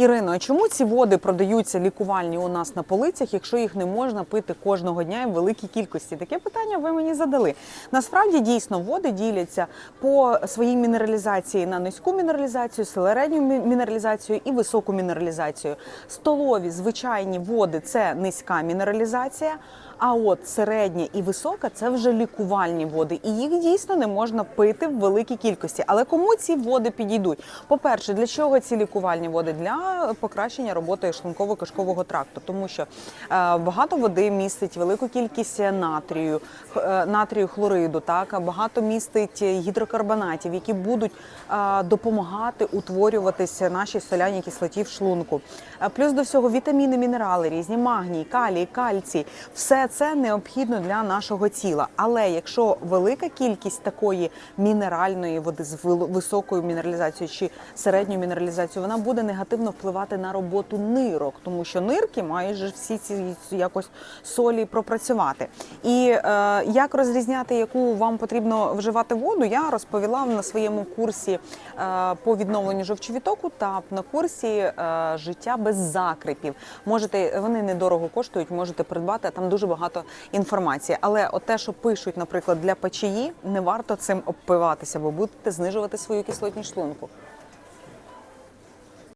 Ірино, а чому ці води продаються лікувальні у нас на полицях, якщо їх не можна пити кожного дня і в великій кількості? Таке питання ви мені задали. Насправді дійсно води діляться по своїй мінералізації на низьку мінералізацію, середню мінералізацію і високу мінералізацію. Столові звичайні води це низька мінералізація. А от середня і висока це вже лікувальні води, і їх дійсно не можна пити в великій кількості. Але кому ці води підійдуть? По-перше, для чого ці лікувальні води? Для покращення роботи шлунково-кишкового тракту, тому що е, багато води містить велику кількість натрію, е, натрію хлориду, так багато містить гідрокарбонатів, які будуть е, допомагати утворюватися нашій соляній кислоті в шлунку. Плюс до всього вітаміни, мінерали різні, магній, калій, кальцій. Все це необхідно для нашого тіла. Але якщо велика кількість такої мінеральної води з високою мінералізацією чи середньою мінералізацією, вона буде негативно впливати на роботу нирок, тому що нирки мають всі ці якось солі пропрацювати. І е, як розрізняти, яку вам потрібно вживати воду, я розповіла на своєму курсі е, по відновленню жовчовітоку та на курсі е, життя без закрипів. Можете вони недорого коштують, можете придбати там дуже багато інформації. Але от те, що пишуть, наприклад, для печії, не варто цим обпиватися, бо будете знижувати свою кислотність шлунку.